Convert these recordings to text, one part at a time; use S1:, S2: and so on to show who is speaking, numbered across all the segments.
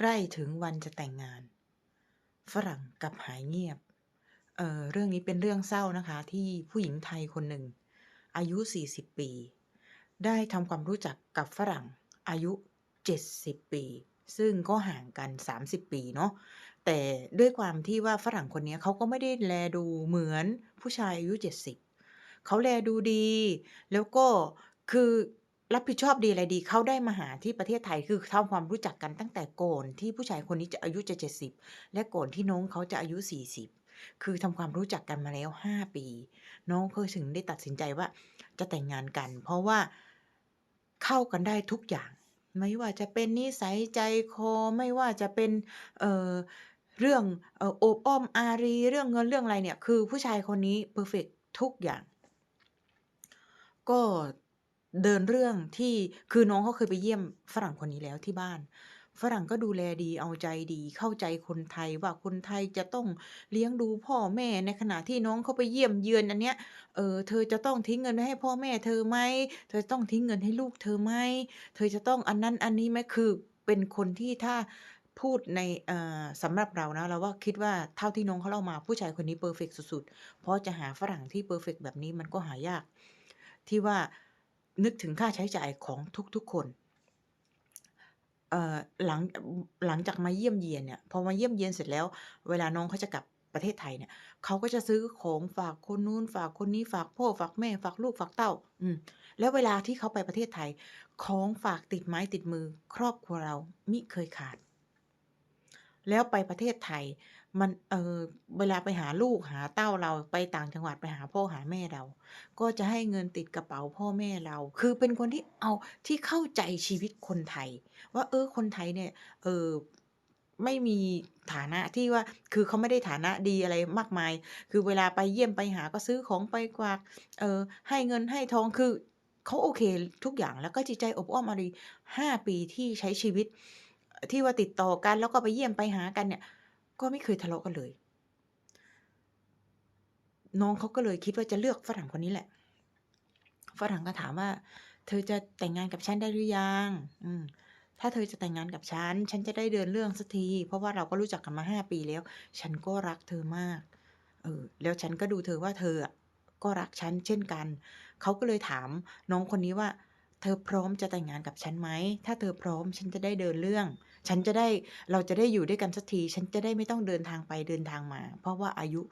S1: ใกล้ถึงวันจะแต่งงาน ฝรั่งกลับหายเงียบเออเรื่องนี้เป็นเรื่องเศร้านะคะ ที่ผู้หญิงไทยคนหนึ่ง อายุ 40 ปี ได้ทำความรู้จักกับฝรั่งอายุ 70 ปี ซึ่งก็ห่างกัน 30 ปีเนาะแต่ด้วยความที่ว่าฝรั่งคนนี้เขาก็ไม่ได้แลดูเหมือนผู้ชายอายุ 70 เขาแลดูดี แล้วก็คือ รับผิดชอบดีอะไรดีเขาได้มาหาที่ประเทศไทยคือทำความรู้จักกันตั้งแต่ก่อนที่ผู้ชายคนนี้จะอายุจะ70และก่อนที่น้องเขาจะอายุ40คือทำความรู้จักกันมาแล้ว5ปี น้องเขาถึงได้ตัดสินใจว่าจะแต่งงานกัน เพราะว่าเข้ากันได้ทุกอย่าง ไม่ว่าจะเป็นนิสัยใจคอไม่ว่าจะเป็นเอ่อเรื่องโอบอ้อมอารี เรื่องเงินเรื่องอะไรเนี่ย คือผู้ชายคนนี้เพอร์เฟกต์ทุกอย่าง ก็ เดินเรื่องที่คือน้องเขาเคยไปเยี่ยมฝรั่งคนนี้แล้วที่บ้าน ฝรั่งก็ดูแลดีเอาใจดี เข้าใจคนไทยว่าคนไทยจะต้องเลี้ยงดูพ่อแม่ในขณะที่น้องเขาไปเยี่ยมเยือนอันเนี้ยเออเธอจะต้องทิ้งเงินไว้ให้พ่อแม่เธอไหมเธอต้องทิ้งเงินให้ลูกเธอไหมเธอจะต้องอันนั้นอันนี้ไหมคือเป็นคนที่ถ้าพูดในสำหรับเรานะเราว่าคิดว่าเท่าที่น้องเขาเล่ามาผู้ชายคนนี้เพอร์เฟกสุดๆ เพราะจะหาฝรั่งที่เพอร์เฟกแบบนี้มันก็หายาก ที่ว่า นึกถึงค่าใช้จ่ายของทุกๆคนหลังหลังจากมาเยี่ยมเยียนเนี่ยพอมาเยี่ยมเยียนเสร็จแล้ว เวลาน้องเขาจะกลับประเทศไทยเนี่ยเขาก็จะซื้อของฝากคนนู้นฝากคนนี้ฝากพ่อฝากแม่ฝากลูกฝากเต้า อืม แล้วเวลาที่เขาไปประเทศไทย ของฝากติดไม้ติดมือ ครอบครัวเรามิเคยขาด แล้วไปประเทศไทย มันเออเวลาไปหาลูกหาเต้าเราไปต่างจังหวัดไปหาพ่อหาแม่เรา ก็จะให้เงินติดกระเป๋าพ่อแม่เรา คือเป็นคนที่เอาที่เข้าใจชีวิตคนไทย ว่าเออคนไทยเนี่ยเออไม่มีฐานะที่ว่าคือเขาไม่ได้ฐานะดีอะไรมากมาย คือเวลาไปเยี่ยมไปหาก็ซื้อของไปฝากเออให้เงินให้ทองคือเขาโอเคทุกอย่างแล้วก็จิตใจอบอ้อมอารี5ปีที่ใช้ชีวิต ที่ว่าติดต่อกันแล้วก็ไปเยี่ยมไปหากันเนี่ย ก็ไม่เคยทะเลาะกันเลย น้องเขาก็เลยคิดว่าจะเลือกฝรั่งคนนี้แหละ ฝรั่งก็ถามว่า"เธอจะแต่งงานกับฉันได้หรือยัง?อืมถ้าเธอจะแต่งงานกับฉัน ฉันจะได้เดินเรื่องสักที เพราะว่าเราก็รู้จักกันมา5ปีแล้ว ฉันก็รักเธอมาก เออ แล้วฉันก็ดูเธอว่าเธออะก็รักฉันเช่นกัน"เขาก็เลยถามน้องคนนี้ว่า"เธอพร้อมจะแต่งงานกับฉันไหม?ถ้าเธอพร้อมฉันจะได้เดินเรื่อง ฉันจะได้เราจะได้อยู่ด้วยกันสักที ฉันจะได้ไม่ต้องเดินทางไปเดินทางมา เพราะว่าอายุ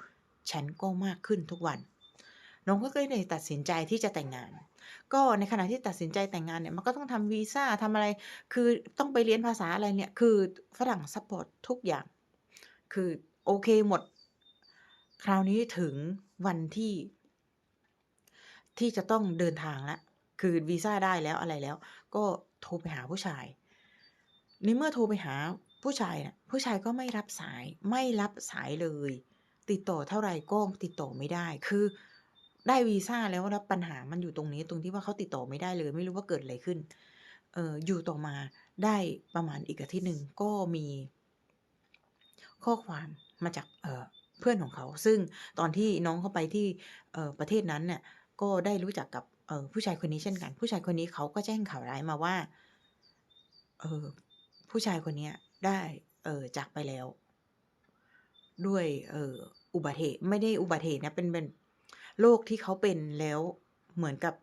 S1: ฉันก็มากขึ้นทุกวัน"น้องก็เลยตัดสินใจที่จะแต่งงาน ก็ในขณะที่ตัดสินใจแต่งงานเนี่ยมันก็ต้องทำวีซ่าทำอะไร คือต้องไปเรียนภาษาอะไรเนี่ย คือฝรั่งซัปพอร์ตทุกอย่าง คือโอเคหมด คราวนี้ถึงวันที่ ที่จะต้องเดินทางแล้วคือวีซ่าได้แล้วอะไรแล้ว ก็โทรไปหาผู้ชาย ในเมื่อโทรไปหาผู้ชายน่ะผู้ชายก็ไม่รับสายไม่รับสายเลย ติดต่อเท่าไรก็ติดต่อไม่ได้ คือได้วีซ่าแล้วแล้วปัญหามันอยู่ตรงนี้ตรงที่ว่าเขาติดต่อไม่ได้เลย ไม่รู้ว่าเกิดอะไรขึ้นเอออยู่ต่อมาได้ประมาณอีกอาทิตย์หนึ่งก็มี ข้อความมาจากเเพื่อนของเขา ซึ่งตอนที่น้องเขาไปที่ประเทศนั้นเนี่ยก็ได้รู้จักกับผู้ชายคนนี้เช่นกัน ผู้ชายคนนี้เขาก็แจ้งข่าวร้ายมาว่า เออ ผู้ชายคนเนี้ยได้เออจากไปแล้ว ด้วยเอออุบัติเหตุไม่ได้อุบัติเหตุนะเป็นเป็นโรคที่เขาเป็นแล้วเหมือนกับ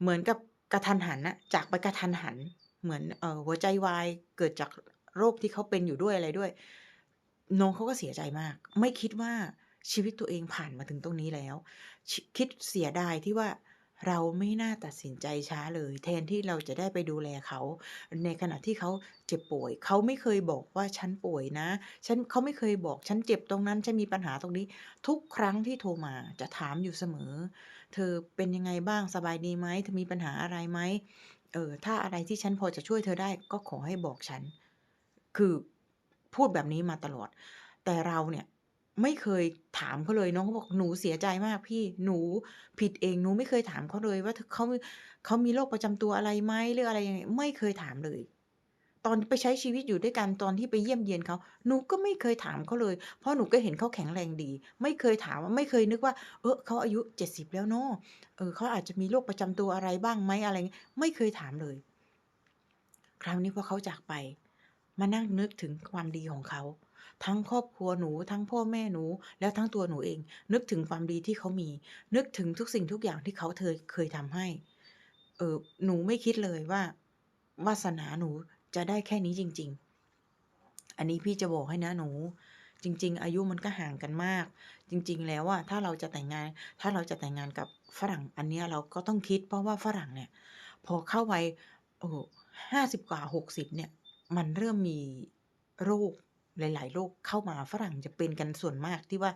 S1: เหมือนกับกระทันหันนะจากไปกระทันหัน เหมือนเออหัวใจวายเกิดจากโรคที่เขาเป็นอยู่ด้วยอะไรด้วย น้องเขาก็เสียใจมาก ไม่คิดว่าชีวิตตัวเองผ่านมาถึงตรงนี้แล้ว คิดเสียดายที่ว่า เราไม่น่าตัดสินใจช้าเลย แทนที่เราจะได้ไปดูแลเขา ในขณะที่เขาเจ็บป่วย เขาไม่เคยบอกว่าฉันป่วยนะ ฉันเขาไม่เคยบอกฉันเจ็บตรงนั้นฉันมีปัญหาตรงนี้ ทุกครั้งที่โทรมาจะถามอยู่เสมอ"เธอเป็นยังไงบ้างสบายดีไหม?เธอมีปัญหาอะไรไหม?เออถ้าอะไรที่ฉันพอจะช่วยเธอได้ก็ขอให้บอกฉัน"คือพูดแบบนี้มาตลอด แต่เราเนี่ย ไม่เคยถามเขาเลยน้องเขาบอก"หนูเสียใจมากพี่หนูผิดเองหนูไม่เคยถามเขาเลยว่าเขาเขามีโรคประจำตัวอะไรไหมหรืออะไรยังไงไม่เคยถามเลย ตอนไปใช้ชีวิตอยู่ด้วยกันตอนที่ไปเยี่ยมเยียนเขาหนูก็ไม่เคยถามเขาเลย เพราะหนูก็เห็นเขาแข็งแรงดี ไม่เคยถามว่าไม่เคยนึกว่า เออเขาอายุ70แล้วเนาะเออเขาอาจจะมีโรคประจำตัวอะไรบ้างไหมอะไรเงี้ยไม่เคยถามเลย คราวนี้พอเขาจากไป มานั่งนึกถึงความดีของเขา ทั้งครอบครัวหนู ทั้งพ่อแม่หนู แล้วทั้งตัวหนูเอง นึกถึงความดีที่เขามี นึกถึงทุกสิ่งทุกอย่างที่เขาเทยเคยทำให้ เออหนูไม่คิดเลยว่าวาสนาหนูจะได้แค่นี้จริง ๆ อันนี้พี่จะบอกให้นะหนู จริง ๆ อายุมันก็ห่างกันมาก จริง ๆ แล้วอะถ้าเราจะแต่งงาน ถ้าเราจะแต่งงานกับฝรั่ง อันนี้เราก็ต้องคิด เพราะว่าฝรั่งเนี่ย พอเข้าวัยเอ่อ50กว่า60เนี่ย มันเริ่มมีโรค หลาย ๆ โรคเข้ามาฝรั่งจะเป็นกันส่วนมากที่ว่า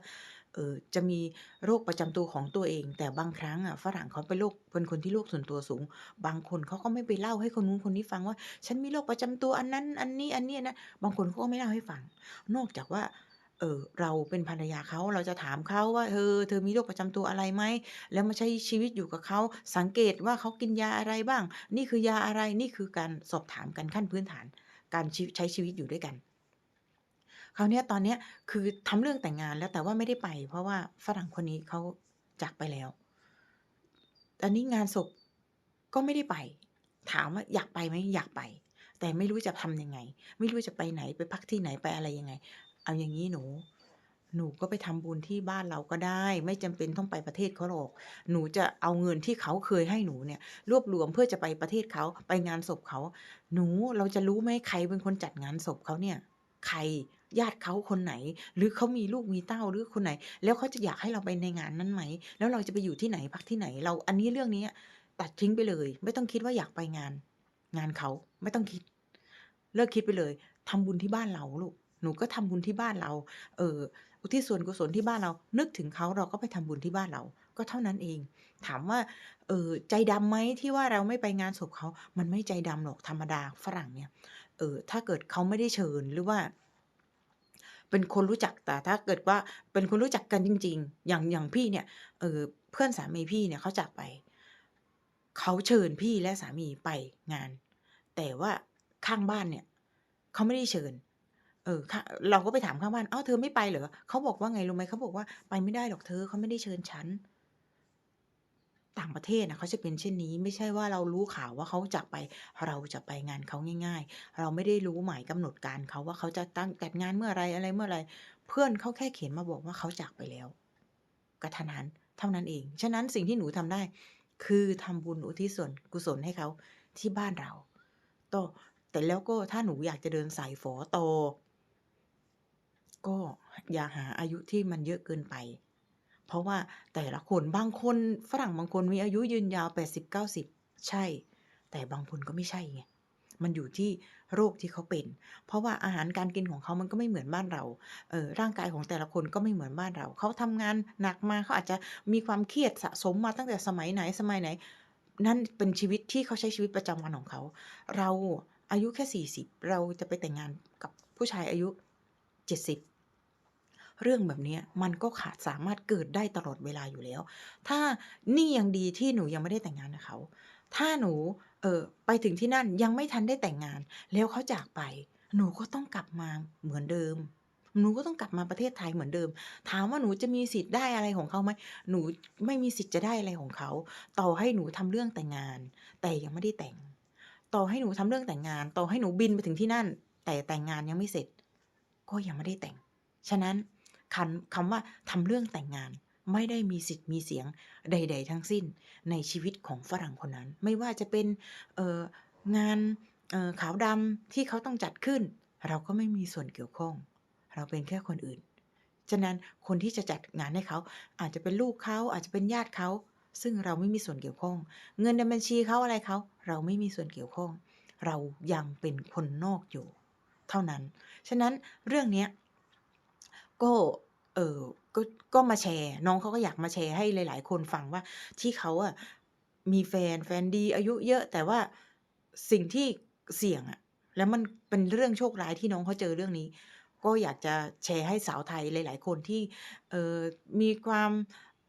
S1: เออจะมีโรคประจำตัวของตัวเอง แต่บางครั้งอะฝรั่งเขาเป็นโรคเป็นคนที่โรคส่วนตัวสูง บางคนเขาก็ไม่ไปเล่าให้คนนู้นคนนี้ฟังว่า ฉันมีโรคประจำตัวอันนั้น อันนี้อันนี้นนั้นบางคนเขาก็ไม่เล่าให้ฟัง นอกจากว่าเออเราเป็นภรรยาเขาเราจะถามเขาว่า"เธอเธอมีโรคประจำตัวอะไรไหม?"แล้วมาใช้ชีวิตอยู่กับเขาสังเกตว่าเขากินยาอะไรบ้าง นี่คือยาอะไรนี่คือการสอบถามกันขั้นพื้นฐาน การใช้ชีวิตอยู่ด้วยกัน คราวเนี้ยตอนเนี้ยคือทำเรื่องแต่งงานแล้วแต่ว่าไม่ได้ไป เพราะว่าฝรั่งคนนี้เขาจากไปแล้วตอนนี้งานศพก็ไม่ได้ไป ถามว่าอยากไปไหมอยากไป แต่ไม่รู้จะทำยังไง ไม่รู้จะไปไหนไปพักที่ไหนไปอะไรยังไง เอาอย่างงี้หนู หนูก็ไปทำบุญที่บ้านเราก็ได้ ไม่จำเป็นต้องไปประเทศเขาหรอก หนูจะเอาเงินที่เขาเคยให้หนูเนี่ย รวบรวมเพื่อจะไปประเทศเขาไปงานศพเขา หนูเราจะรู้ไหมใครเป็นคนจัดงานศพเขาเนี่ย ใคร ญาติเขาคนไหน หรือเขามีลูกมีเต้าหรือคนไหน แล้วเขาจะอยากให้เราไปในงานนั้นไหม แล้วเราจะไปอยู่ที่ไหนพักที่ไหน เราอันนี้เรื่องนี้ตัดทิ้งไปเลย ไม่ต้องคิดว่าอยากไปงาน งานเขาไม่ต้องคิด เลิกคิดไปเลยทำบุญที่บ้านเราลูกหนูก็ทำบุญที่บ้านเรา เอออุทิศส่วนกุศลที่บ้านเรา นึกถึงเขาเราก็ไปทำบุญที่บ้านเรา ก็เท่านั้นเอง ถามว่า เออใจดำไหมที่ว่าเราไม่ไปงานศพเขา มันไม่ใจดำหรอกธรรมดาฝรั่งเนี่ย เออถ้าเกิดเขาไม่ได้เชิญหรือว่า เป็นคนรู้จักแต่ถ้าเกิดว่าเป็นคนรู้จักกันจริง ๆ อย่างอย่างพี่เนี่ยเออเพื่อนสามีพี่เนี่ยเขาจากไปเขาเชิญพี่และสามีไปงาน แต่ว่าข้างบ้านเนี่ยเขาไม่ได้เชิญ เออเราก็ไปถามข้างบ้าน"อ้าวเธอไม่ไปเหรอ?"เขาบอกว่าไงรู้ไหมเขาบอกว่า"ไปไม่ได้หรอกเธอเขาไม่ได้เชิญฉัน" ต่างประเทศนะเขาจะเป็นเช่นนี้ ไม่ใช่ว่าเรารู้ข่าวว่าเขาจากไป เราจะไปงานเขาง่าย ๆ เราไม่ได้รู้หมายกำหนดการเขาว่าเขาจะตั้งจัดงานเมื่อไรอะไรเมื่อไรเพื่อนเขาแค่เขียนมาบอกว่าเขาจากไปแล้วกระทันหันเท่านั้นเอง ฉะนั้นสิ่งที่หนูทำได้ คือทำบุญอุทิศส่วนกุศลให้เขาที่บ้านเราโตแต่แล้วก็ถ้าหนูอยากจะเดินสายฝอโตก็อย่าหาอายุที่มันเยอะเกินไป เพราะว่าแต่ละคนบางคนฝรั่งบางคนมีอายุยืนยาว 80-90 ใช่ แต่บางคนก็ไม่ใช่ไงมันอยู่ที่โรคที่เขาเป็น เพราะว่าอาหารการกินของเขามันก็ไม่เหมือนบ้านเรา เออร่างกายของแต่ละคนก็ไม่เหมือนบ้านเรา เขาทำงานหนักมาเขาอาจจะมีความเครียดสะสมมาตั้งแต่สมัยไหนสมัยไหน นั่นเป็นชีวิตที่เขาใช้ชีวิตประจำวันของเขา เราอายุแค่ 40 เราจะไปแต่งงานกับผู้ชายอายุ 70 เรื่องแบบนี้มันก็ขาดสามารถเกิดได้ตลอดเวลาอยู่แล้ว ถ้านี่ยังดีที่หนูยังไม่ได้แต่งงานกับเขา ถ้าหนูเออไปถึงที่นั่นยังไม่ทันได้แต่งงาน แล้วเขาจากไป หนูก็ต้องกลับมาเหมือนเดิม หนูก็ต้องกลับมาประเทศไทยเหมือนเดิม ถามว่าหนูจะมีสิทธิ์ได้อะไรของเขาไหมหนูไม่มีสิทธิ์จะได้อะไรของเขา ต่อให้หนูทำเรื่องแต่งงาน แต่ยังไม่ได้แต่ง ต่อให้หนูทำเรื่องแต่งงาน ต่อให้หนูบินไปถึงที่นั่น แต่แต่งงานยังไม่เสร็จ ก็ยังไม่ได้แต่ง ฉะนั้น คันคำว่าทำเรื่องแต่งงาน ไม่ได้มีสิทธิ์มีเสียงใด ๆ ทั้งสิ้นในชีวิตของฝรั่งคนนั้น ไม่ว่าจะเป็นงานขาวดำที่เขาต้องจัดขึ้น เราก็ไม่มีส่วนเกี่ยวข้อง เราเป็นแค่คนอื่น ฉะนั้นคนที่จะจัดงานให้เขาอาจจะเป็นลูกเขาอาจจะเป็นญาติเขาซึ่งเราไม่มีส่วนเกี่ยวข้อง เงินในบัญชีเขาอะไรเขาเราไม่มีส่วนเกี่ยวข้อง เรายังเป็นคนนอกอยู่ เท่านั้น ฉะนั้นเรื่องเนี้ย ก็ เออก็ก็มาแชร์ น้องเขาก็อยากมาแชร์ให้หลาย ๆ คนฟังว่าที่เขาอะมีแฟนแฟนดีอายุเยอะ แต่ว่าสิ่งที่เสี่ยงอะแล้วมันเป็นเรื่องโชคร้ายที่น้องเขาเจอเรื่องนี้ ก็อยากจะแชร์ให้สาวไทยหลาย ๆ คนที่เออมีความ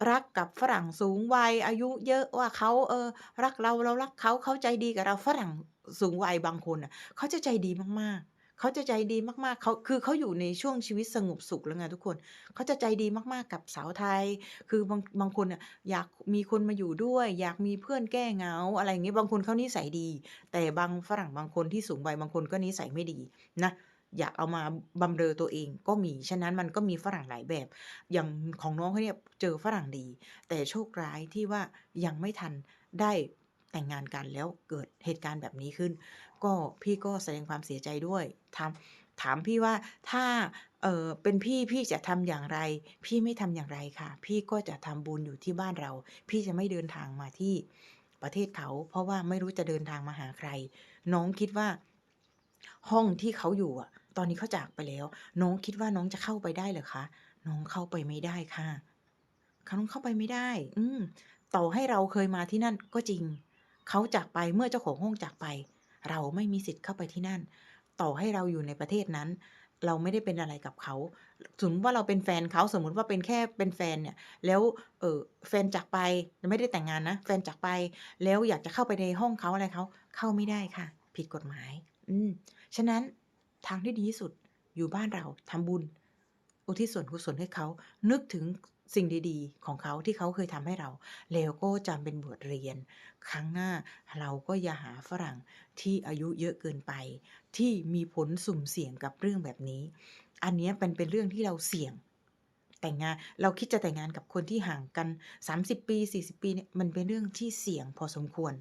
S1: รักกับฝรั่งสูงวัยอายุเยอะว่าเขาเออรักเราเรารักเขาเขาใจดีกับเราฝรั่งสูงวัยบางคนน่ะเขาจะใจดีมากๆ เขาจะใจดีมากๆเขาคือเขาอยู่ในช่วงชีวิตสงบสุขแล้วไงทุกคนเขาจะใจดีมากๆกับสาวไทย คือบางบางคนน่ะอยากมีคนมาอยู่ด้วย อยากมีเพื่อนแก้เหงาอะไรอย่างงี้ยบางคนเขานิสัยดี แต่บางฝรั่งบางคนที่สูงวัยบางคนก็นิสัยไม่ดีนะอยากเอามาบำเรอตัวเองก็มี ฉะนั้นมันก็มีฝรั่งหลายแบบ อย่างของน้องเขาเนี่ยเจอฝรั่งดี แต่โชคร้ายที่ว่ายังไม่ทันได้แต่งงานกันแล้วเกิดเหตุการณ์แบบนี้ขึ้น ก็พี่ก็แสดงความเสียใจด้วยถามถามพี่ว่าถ้าเออเป็นพี่พี่จะทำอย่างไร พี่ไม่ทำอย่างไรค่ะ พี่ก็จะทำบุญอยู่ที่บ้านเรา พี่จะไม่เดินทางมาที่ประเทศเขา เพราะว่าไม่รู้จะเดินทางมาหาใคร น้องคิดว่า ห้องที่เขาอยู่อะตอนนี้เขาจากไปแล้ว น้องคิดว่าน้องจะเข้าไปได้เหรอคะ?น้องเข้าไปไม่ได้ค่ะเขาน้องเข้าไปไม่ได้ อืมต่อให้เราเคยมาที่นั่นก็จริง เขาจากไปเมื่อเจ้าของห้องจากไป เราไม่มีสิทธิ์เข้าไปที่นั่น ต่อให้เราอยู่ในประเทศนั้น เราไม่ได้เป็นอะไรกับเขา สมมติว่าเราเป็นแฟนเขาสมมุติว่าเป็นแค่เป็นแฟนเนี่ย แล้วเออแฟนจากไปไม่ได้แต่งงานนะ แฟนจากไป แล้วอยากจะเข้าไปในห้องเขาอะไรเขาเข้าไม่ได้ค่ะ ผิดกฎหมาย อืมฉะนั้นทางที่ดีที่สุดอยู่บ้านเราทำบุญ อุทิศส่วนกุศลให้เขานึกถึงสิ่งดีๆ ของเขาที่เขาเคยทำให้เรา แล้วก็จำเป็นบทเรียน ครั้งหน้าเราก็อย่าหาฝรั่งที่อายุเยอะเกินไป ที่มีผลสุ่มเสี่ยงกับเรื่องแบบนี้ อันนี้ยมันเป็นเรื่องที่เราเสี่ยง แต่งงานเราคิดจะแต่งงานกับคนที่ห่างกัน 30 ปี 40 ปีเนี่ยมันเป็นเรื่องที่เสี่ยงพอสมควร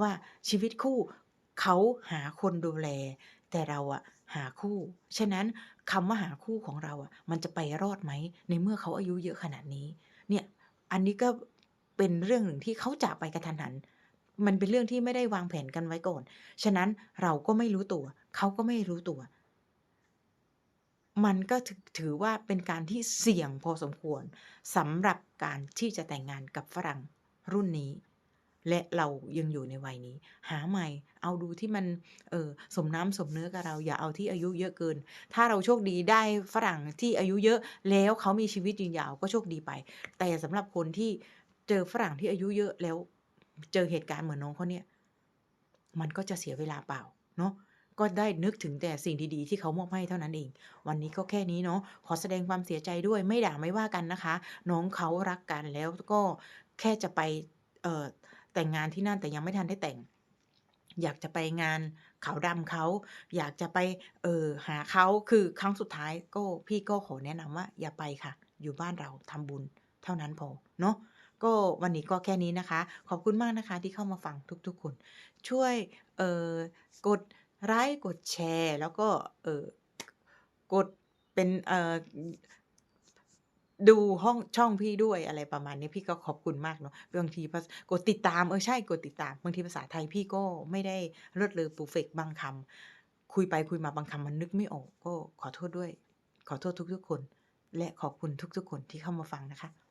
S1: ว่าชีวิตคู่เขาหาคนดูแล แต่เราอะหาคู่ ฉะนั้นคำว่าหาคู่ของเราอะมันจะไปรอดไหม ในเมื่อเขาอายุเยอะขนาดนี้ เนี่ย อันนี้ก็เป็นเรื่องหนึ่งที่เขาจากไปกระทันหัน มันเป็นเรื่องที่ไม่ได้วางแผนกันไว้ก่อน ฉะนั้นเราก็ไม่รู้ตัว เขาก็ไม่รู้ตัว มันก็ถึถือว่าเป็นการที่เสี่ยงพอสมควรสำหรับการที่จะแต่งงานกับฝรั่งรุ่นนี้ และเรายังอยู่ในวัยนี้ หาใหม่เอาดูที่มันเออสมน้ำสมเนื้อกับเรา อย่าเอาที่อายุเยอะเกิน ถ้าเราโชคดีได้ฝรั่งที่อายุเยอะแล้วเขามีชีวิตยืนยาวก็โชคดีไป แต่สำหรับคนที่เจอฝรั่งที่อายุเยอะแล้ว เจอเหตุการณ์เหมือนน้องเขาเนี่ย มันก็จะเสียเวลาเปล่าเนาะก็ได้นึกถึงแต่สิ่งดีๆ ที่เขามอบให้เท่านั้นเอง วันนี้ก็แค่นี้เนาะ ขอแสดงความเสียใจด้วย ไม่ด่าไม่ว่ากันนะคะ น้องเขารักกันแล้วก็แค่จะไป เอ่อ แต่งงานที่นั่นแต่ยังไม่ทันได้แต่ง อยากจะไปงานขาวดำเขา อยากจะไปเออหาเขาคือครั้งสุดท้ายก็พี่ก็ขอแนะนำว่า อย่าไปค่ะ อยู่บ้านเราทำบุญเท่านั้นพอเนาะก็วันนี้ก็แค่นี้นะคะ ขอบคุณมากนะคะที่เข้ามาฟังทุกๆคน ช่วยเออกดไลก์กดแชร์ แล้วก็เออกดเป็นเออ ดูห้องช่องพี่ด้วยอะไรประมาณนี้พี่ก็ขอบคุณมากเนาะบางทีกดติดตามเออใช่กดติดตามบางทีภาษาไทยพี่ก็ไม่ได้เลิศเลอเพอร์เฟกบางคำคุยไปคุยมาบางคำมันนึกไม่ออก ก็ขอโทษด้วย ขอโทษทุกๆคน และขอบคุณทุกๆคนที่เข้ามาฟังนะคะ